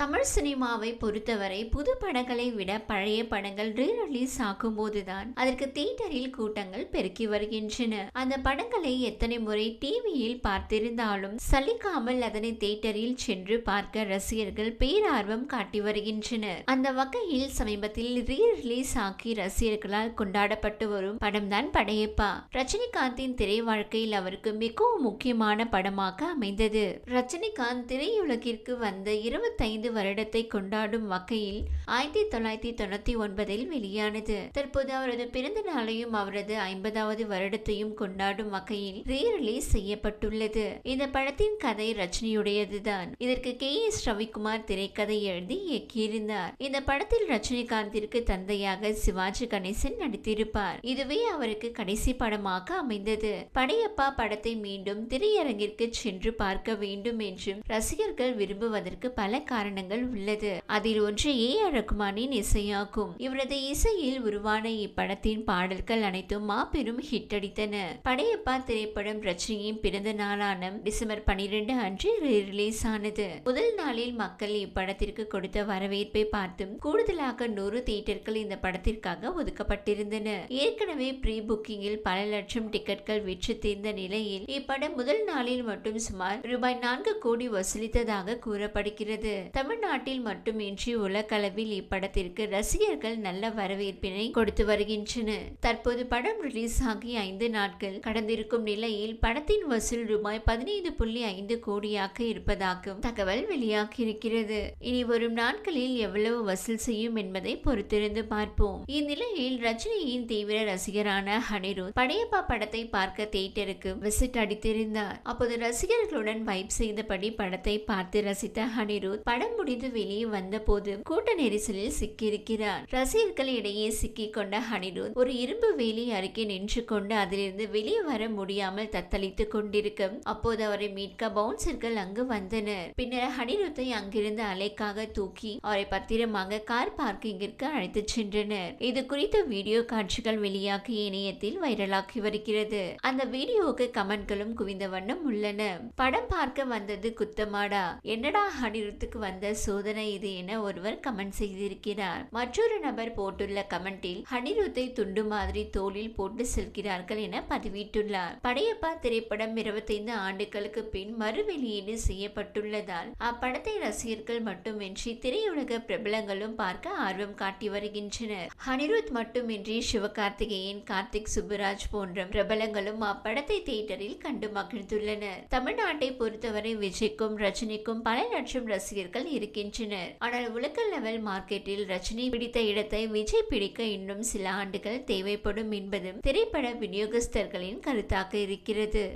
தமிழ் சினிமாவை பொறுத்தவரை புது படங்களை விட பழைய படங்கள் ரீ ரிலீஸ் ஆகும்போதுதான் அதற்கு தியேட்டரில் கூட்டங்கள் பெருக்கி வருகின்றன. அந்த படங்களை எத்தனை முறை டிவியில் பார்த்திருந்தாலும் சலிக்காமல் அதனை தியேட்டரில் சென்று பார்க்க ரசிகர்கள் பேரார்வம் காட்டி வருகின்றனர். அந்த வகையில் சமீபத்தில் ரீ ரிலீஸ் ஆக்கி ரசிகர்களால் கொண்டாடப்பட்டு வரும் படம்தான் படையப்பா. ரஜினிகாந்தின் திரை வாழ்க்கையில் அவருக்கு மிகவும் முக்கியமான படமாக அமைந்தது. ரஜினிகாந்த் திரையுலகிற்கு வந்த இருபத்தைந்து வருடத்தை கொண்டாடும் வகையில் ஆயிரத்தி தொள்ளாயிரத்தி தொண்ணூத்தி ஒன்பதில் வெளியானது. தற்போது அவரது பிறந்த நாளையும் அவரது ஐம்பதாவது வருடத்தையும் கொண்டாடும் வகையில் ரீ ரிலீஸ் செய்யப்பட்டுள்ளது. இந்த படத்தின் கதை ரஜினியுடையதுதான். இதற்கு கே எஸ் ரவிக்குமார் திரைக்கதை எழுதி இயக்கியிருந்தார். இந்த படத்தில் ரஜினிகாந்திற்கு தந்தையாக சிவாஜி கணேசன் நடித்திருப்பார். இதுவே அவருக்கு கடைசி படமாக அமைந்தது. படையப்பா படத்தை மீண்டும் திரையரங்கிற்கு சென்று பார்க்க வேண்டும் என்றும் ரசிகர்கள் விரும்புவதற்கு பல காரணம் காரணங்கள் உள்ளது. அதில் ஒன்று ஏ ஆர் ரகுமானின் இசையாகும். இவரது இசையில் உருவான இப்படத்தின் பாடல்கள் அனைத்தும் மாபெரும் ஹிட் அடித்தன. படையப்பா திரைப்படம் ரஜினியின் பிறந்த நாளான டிசம்பர் பனிரெண்டு அன்று ரிலீஸ் ஆனது. முதல் நாளில் மக்கள் இப்படத்திற்கு கொடுத்த வரவேற்பை பார்த்தும் கூடுதலாக நூறு தியேட்டர்கள் இந்த படத்திற்காக ஒதுக்கப்பட்டிருந்தன. ஏற்கனவே ப்ரீ புக்கிங்கில் பல லட்சம் டிக்கெட்கள் விற்று தீர்ந்த நிலையில் இப்படம் முதல் நாளில் மட்டும் சுமார் ரூபாய் நான்கு கோடி வசூலித்ததாக கூறப்படுகிறது. தமிழ்நாட்டில் மட்டுமின்றி உலகளவில் இப்படத்திற்கு ரசிகர்கள் நல்ல வரவேற்பினை கொடுத்து வருகின்றனர். தற்போது படம் ரிலீஸ் ஆகி ஐந்து நாட்கள் கடந்திருக்கும் நிலையில் படத்தின் வசூல் ரூபாய் பதினைந்து புள்ளி ஐந்து கோடியாக இருப்பதாகவும் தகவல் வெளியாகி இருக்கிறது இனி வரும் நாட்களில் எவ்வளவு வசூல் செய்யும் என்பதை பொறுத்திருந்து பார்ப்போம். இந்நிலையில் ரஜினியின் தீவிர ரசிகரான ஹனிருத் படையப்பா படத்தை பார்க்க தியேட்டருக்கு விசிட் அடித்திருந்தார். அப்போது ரசிகர்களுடன் வைப் செய்தபடி படத்தை பார்த்து ரசித்த ஹனிருத் படம் முடிந்து வெளியே வந்தபோது கூட்ட நெரிசலில் சிக்கியிருக்கிறார். ரசிகர்கள் இடையே சிக்கிக் கொண்ட ஹனிருத் ஒரு இரும்பு வேலி அருகே நின்று கொண்டு அதிலிருந்து வெளியே வர முடியாமல் தத்தளித்துக் கொண்டிருக்க அப்போது அவரை மீட்க பவுன்சர்கள் அங்கு வந்தனர். பின்னர் ஹனிருத்தை அங்கிருந்து அலைக்காக தூக்கி அவரை பத்திரமாக கார் பார்க்கிங்கிற்கு அழைத்துச் சென்றனர். இது குறித்த வீடியோ காட்சிகள் வெளியாகி இணையத்தில் வைரலாகி வருகிறது. அந்த வீடியோவுக்கு கமெண்ட்களும் குவிந்த வண்ணம் உள்ளன. படம் பார்க்க வந்தது குத்தமாடா. என்னடா ஹனிருத்துக்கு வந்த சோதனை இது என ஒருவர் கமெண்ட் செய்திருக்கிறார். மற்றொரு நபர் போட்டுள்ள கமெண்டில் ஹனிருத்தை துண்டு மாதிரி தோளில் போட்டு செல்கிறார்கள் என பதிவிட்டுள்ளார். படையப்பா திரைப்படம் இருபத்தைந்து ஆண்டுகளுக்கு பின் மறு வெளியீடு செய்யப்பட்டுள்ளதால் அப்படத்தை ரசிகர்கள் மட்டுமின்றி திரையுலக பிரபலங்களும் பார்க்க ஆர்வம் காட்டி வருகின்றனர். ஹனிருத் மட்டுமின்றி சிவகார்த்திகேயன் கார்த்திக் சுப்புராஜ் போன்ற பிரபலங்களும் அப்படத்தை தியேட்டரில் கண்டு மகிழ்ந்துள்ளனர். தமிழ்நாட்டை பொறுத்தவரை விஜய்க்கும் ரஜினிக்கும் பல லட்சம் ரசிகர்கள் இருக்கின்றனர். ஆனால் உலக லெவல் மார்க்கெட்டில் ரஜினி பிடித்த இடத்தை விஜய் பிடிக்க இன்னும் சில ஆண்டுகள் தேவைப்படும் என்பதும் திரைப்பட விநியோகஸ்தர்களின் கருத்தாக இருக்கிறது.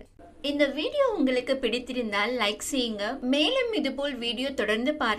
இந்த வீடியோ உங்களுக்கு பிடித்திருந்தால் லைக் செய்யுங்க. மேலும் இதுபோல் வீடியோ தொடர்ந்து பார்க்க